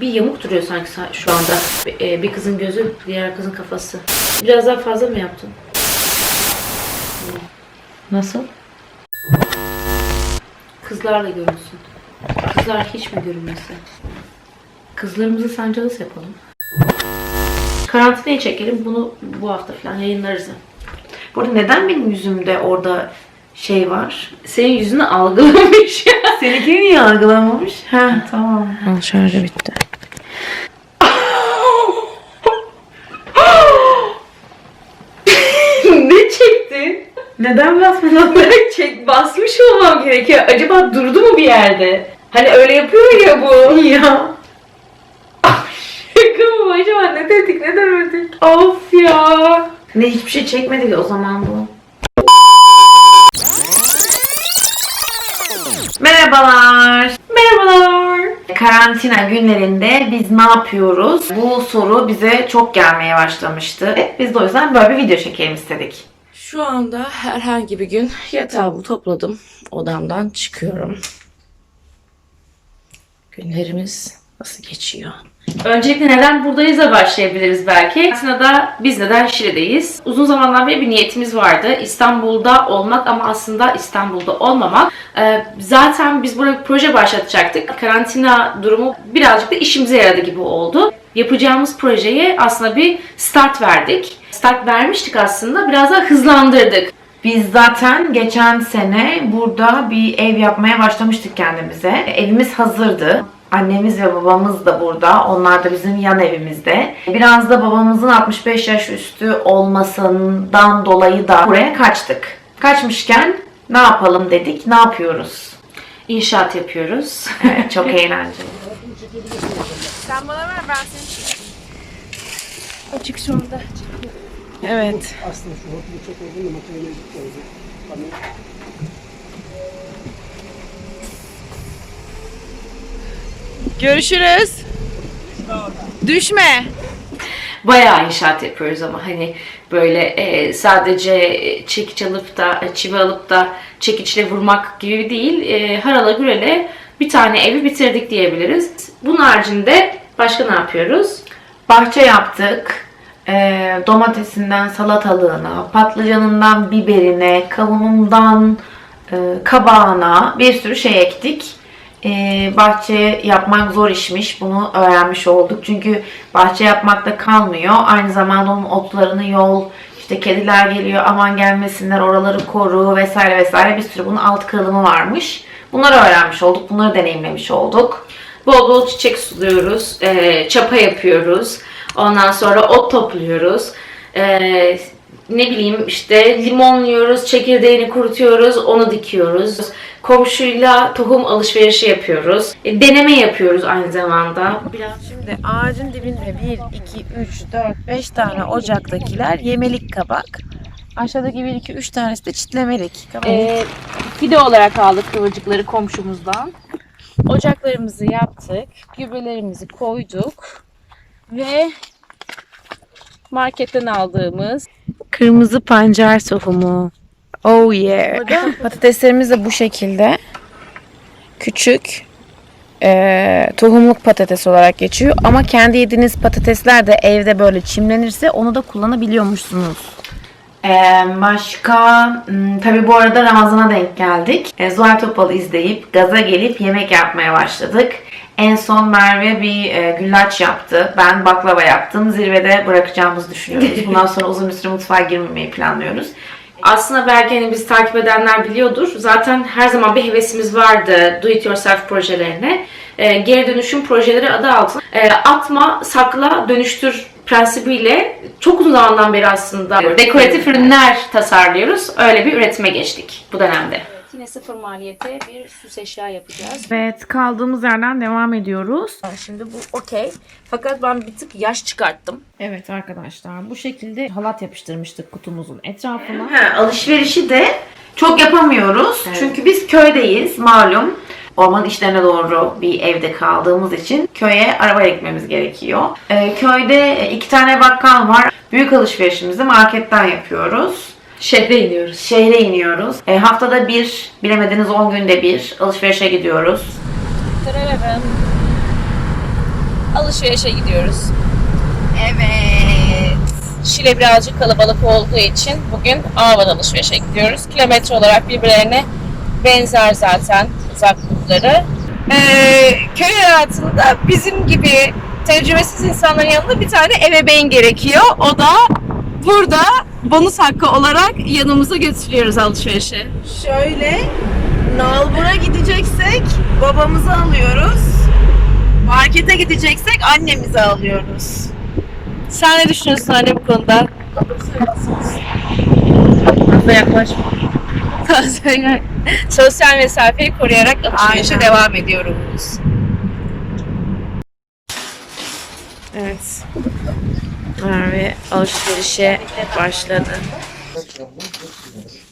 Bir yamuk duruyor sanki sa- şu anda. Bir, e, bir kızın gözü, diğer kızın kafası. Biraz daha fazla mı yaptın? Nasıl? Kızlarla görünsün. Kızlar hiç mi görünmesin? Kızlarımızı sancağız yapalım. Karantinaya çekelim. Bunu bu hafta falan yayınlarız. Bu arada neden benim yüzümde orada şey var? Senin yüzünü algılamış. Seninkini niye algılamamış? Ha tamam. Al şarjı bitti. Çektin? Neden basmadın? Ben çek basmış olmam gerekiyor. Acaba durdu mu bir yerde? Hani öyle yapıyor ya bu. ya. Şaka mı? Acaba ne dedik ne demedik? Of ya. Ne hiçbir şey çekmedik o zaman bu. Merhabalar. Merhabalar. Karantina günlerinde biz ne yapıyoruz? Bu soru bize çok gelmeye başlamıştı. Biz de o yüzden böyle bir video çekelim istedik. Şu anda herhangi bir gün yatağımı topladım. Odamdan çıkıyorum. Günlerimiz nasıl geçiyor? Öncelikle neden buradayız da başlayabiliriz belki. Aslında biz neden Şile'deyiz? Uzun zamandan beri bir niyetimiz vardı. İstanbul'da olmak ama aslında İstanbul'da olmamak. Ee, zaten biz burada bir proje başlatacaktık. Karantina durumu birazcık da işimize yaradı gibi oldu. Yapacağımız projeye aslında bir start verdik. Start vermiştik aslında. Biraz daha hızlandırdık. Biz zaten geçen sene burada bir ev yapmaya başlamıştık kendimize. Evimiz hazırdı. Annemiz ve babamız da burada. Onlar da bizim yan evimizde. Biraz da babamızın 65 yaş üstü olmasından dolayı da buraya kaçtık. Kaçmışken ne yapalım dedik. Ne yapıyoruz? İnşaat yapıyoruz. Evet, çok eğlenceli. Sen bana ver ben seni Açık şu anda. Evet. Aslında şu hortumu çok uzun da makineye koyduk. Hani Görüşürüz. Düşme. Bayağı inşaat yapıyoruz ama hani böyle e, sadece çekiç alıp da çivi alıp da çekiçle vurmak gibi değil. E, harala gürele bir tane evi bitirdik diyebiliriz. Bunun haricinde başka ne yapıyoruz? Bahçe yaptık. Ee, domatesinden salatalığına, patlıcanından biberine, kavunundan e, kabağına bir sürü şey ektik. Ee, bahçe yapmak zor işmiş. Bunu öğrenmiş olduk. Çünkü bahçe yapmakta kalmıyor. Aynı zamanda onun otlarını yol, işte kediler geliyor aman gelmesinler oraları koru vesaire vesaire bir sürü bunun alt kılımı varmış. Bunları öğrenmiş olduk. Bunları deneyimlemiş olduk. Bol bol çiçek suluyoruz, e, çapa yapıyoruz. Ondan sonra ot topluyoruz. E, ne bileyim işte limonluyoruz, çekirdeğini kurutuyoruz, onu dikiyoruz. Komşuyla tohum alışverişi yapıyoruz. E, deneme yapıyoruz aynı zamanda. Biraz Şimdi ağacın dibinde 1, 2, 3, 4, 5 tane ocaktakiler yemelik kabak. Aşağıdaki 1, 2, 3 tanesi de çitlemelik. Kabak. e, fide olarak aldık kıvırcıkları komşumuzdan. Ocaklarımızı yaptık. Gübrelerimizi koyduk. Ve marketten aldığımız kırmızı pancar tohumu. Oh yeah. Patateslerimiz de bu şekilde. Küçük eee, tohumluk patates olarak geçiyor. Ama kendi yediğiniz patatesler de evde böyle çimlenirse onu da kullanabiliyormuşsunuz. Ee, başka hmm, tabii bu arada Ramazan'a denk geldik. Ee, Zuhal Topal'ı izleyip gaza gelip yemek yapmaya başladık. En son Merve bir e, güllaç yaptı. Ben baklava yaptım. Zirvede bırakacağımızı düşünüyoruz. Bundan sonra uzun bir süre mutfağa girmemeyi planlıyoruz. Aslında belki hani bizi takip edenler biliyordur. Zaten her zaman bir hevesimiz vardı do it yourself projelerine. Ee, geri dönüşüm projeleri adı altında. Ee, atma, sakla, dönüştür prensibiyle çok uzun zamandan beri aslında dekoratif ürünler tasarlıyoruz. Öyle bir üretime geçtik bu dönemde. Yine sıfır maliyete bir süs eşya yapacağız. Evet kaldığımız yerden devam ediyoruz. Şimdi bu okey. Fakat ben bir tık yaş çıkarttım. Evet arkadaşlar bu şekilde halat yapıştırmıştık kutumuzun etrafına. alışverişi de çok yapamıyoruz. Çünkü biz köydeyiz malum. Orman işlerine doğru bir evde kaldığımız için köye araba gitmemiz gerekiyor. Ee, köyde iki tane bakkal var. Büyük alışverişimizi marketten yapıyoruz. Şehre iniyoruz. Şehre iniyoruz. Ee, haftada bir, bilemediniz 10 günde bir alışverişe gidiyoruz. alışverişe gidiyoruz. Evet. Şile birazcık kalabalık olduğu için bugün Ava'da alışverişe gidiyoruz. Kilometre olarak birbirlerine benzer zaten uzaklıkları. Ee, köy hayatında bizim gibi tecrübesiz insanların yanında bir tane ebeveyn gerekiyor. O da burada bonus hakkı olarak yanımıza götürüyoruz alışverişe. Şöyle Nalbur'a gideceksek babamızı alıyoruz. Markete gideceksek annemizi alıyoruz. Sen ne düşünüyorsun anne bu konuda? Fazla yaklaşma. Fazla yak- Sosyal mesafeyi koruyarak alışverişe devam ediyoruz. Evet. Merve alışverişe başladı.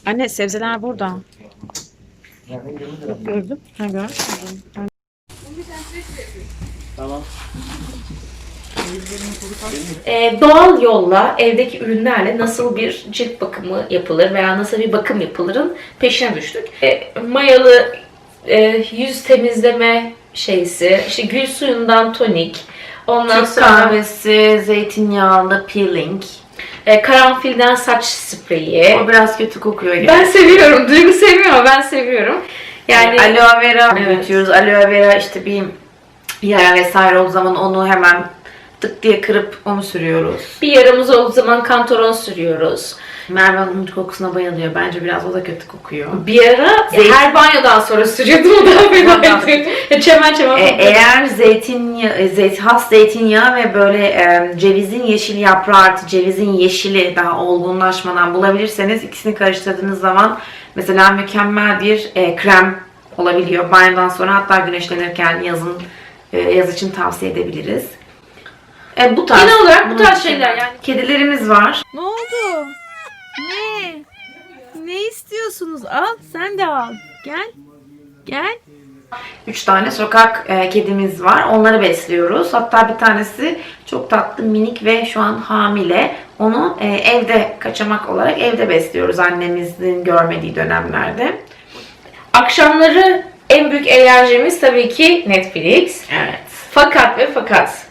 Anne sebzeler burada. Gördüm. Ha gördüm. Ee, doğal yolla evdeki ürünlerle nasıl bir cilt bakımı yapılır veya nasıl bir bakım yapılırın peşine düştük. Ee, mayalı e, yüz temizleme şeysi, işte gül suyundan tonik, ondan Türk sonra kahvesi, zeytinyağlı peeling. e, karanfilden saç spreyi. O biraz kötü kokuyor. Ben seviyorum. Duygu sevmiyor ama ben seviyorum. Yani aloe vera Evet. büyütüyoruz. Aloe vera işte bir yara vesaire olduğu zaman onu hemen tık diye kırıp onu sürüyoruz. bir yaramız olduğu zaman kantaron sürüyoruz. Merve Hanım'ın kokusuna bayılıyor. Bence biraz o da kötü kokuyor. Bir ara Zeytin- her banyodan sonra sürüyordum o da fenaydı. çemen çemen. E, eğer zeytinyağı, e, zeyt, has zeytinyağı ve böyle e, cevizin yeşil yaprağı artı cevizin yeşili daha olgunlaşmadan bulabilirseniz ikisini karıştırdığınız zaman mesela mükemmel bir e, krem olabiliyor. Banyodan sonra hatta güneşlenirken yazın e, yaz için tavsiye edebiliriz. E, bu tarz. Genel olarak bu tarz şeyler yani. Kedilerimiz var. Ne oldu? Ne? Ne istiyorsunuz? Al, sen de al. Gel. Gel. Üç tane sokak e, kedimiz var. Onları besliyoruz. Hatta bir tanesi çok tatlı, minik ve şu an hamile. Onu e, evde kaçamak olarak evde besliyoruz annemizin görmediği dönemlerde. Akşamları en büyük eğlencemiz tabii ki Netflix. Evet. Fakat ve fakat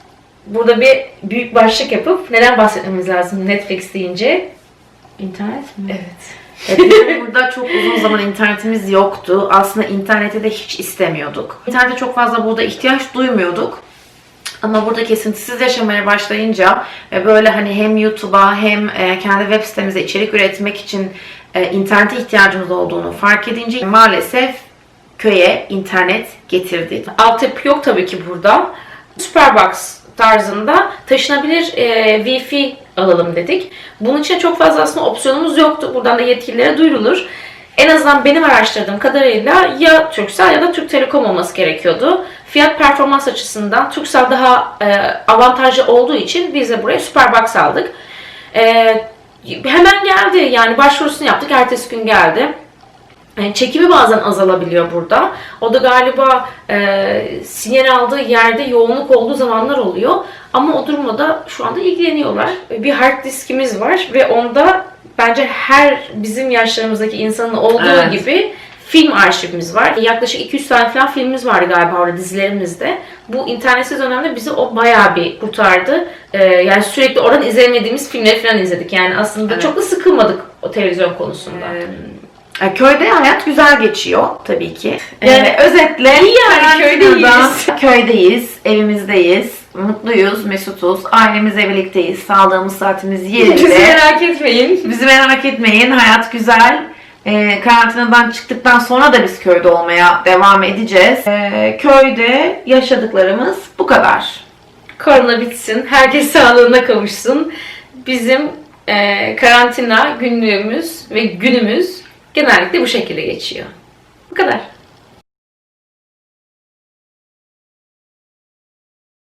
burada bir büyük başlık yapıp neden bahsetmemiz lazım Netflix deyince? İnternet mi? Evet. Bizim burada çok uzun zaman internetimiz yoktu. Aslında internete de hiç istemiyorduk. İnternete çok fazla burada ihtiyaç duymuyorduk. Ama burada kesintisiz yaşamaya başlayınca e, böyle hani hem YouTube'a hem e, kendi web sitemize içerik üretmek için e, internete ihtiyacımız olduğunu fark edince maalesef köye internet getirdik. Altyapı yok tabii ki burada. Superbox tarzında taşınabilir e, Wi-Fi alalım dedik. Bunun için çok fazla aslında opsiyonumuz yoktu. Buradan da yetkililere duyurulur. En azından benim araştırdığım kadarıyla ya Turkcell ya da Türk Telekom olması gerekiyordu. Fiyat performans açısından Turkcell daha e, avantajlı olduğu için biz de buraya Superbox aldık. E, hemen geldi yani başvurusunu yaptık. Ertesi gün geldi. Çekimi bazen azalabiliyor burada. O da galiba e, sinyal aldığı yerde yoğunluk olduğu zamanlar oluyor. Ama o durumda da şu anda ilgileniyorlar. Bir hard diskimiz var ve onda bence her bizim yaşlarımızdaki insanın olduğu Evet. gibi film arşivimiz var. Yaklaşık 200 tane falan filmimiz vardı galiba orada dizilerimizde. Bu internetsiz dönemde bizi o bayağı bir kurtardı. E, yani sürekli oradan izlemediğimiz filmleri falan izledik. Yani aslında Evet. çok da sıkılmadık o televizyon konusunda. E, Köyde hayat güzel geçiyor tabii ki. Yani E, özetle iyi yani, köydeyiz. köydeyiz, evimizdeyiz, mutluyuz, mesutuz, ailemizle birlikteyiz, sağlığımız, saatimiz Bizi yerinde. merak etmeyin. Bizi merak etmeyin, hayat güzel. E, karantinadan çıktıktan sonra da biz köyde olmaya devam edeceğiz. E, köyde yaşadıklarımız bu kadar. Korona bitsin, herkes sağlığına kavuşsun. Bizim e, karantina günlüğümüz ve günümüz genellikle bu şekilde geçiyor. Bu kadar.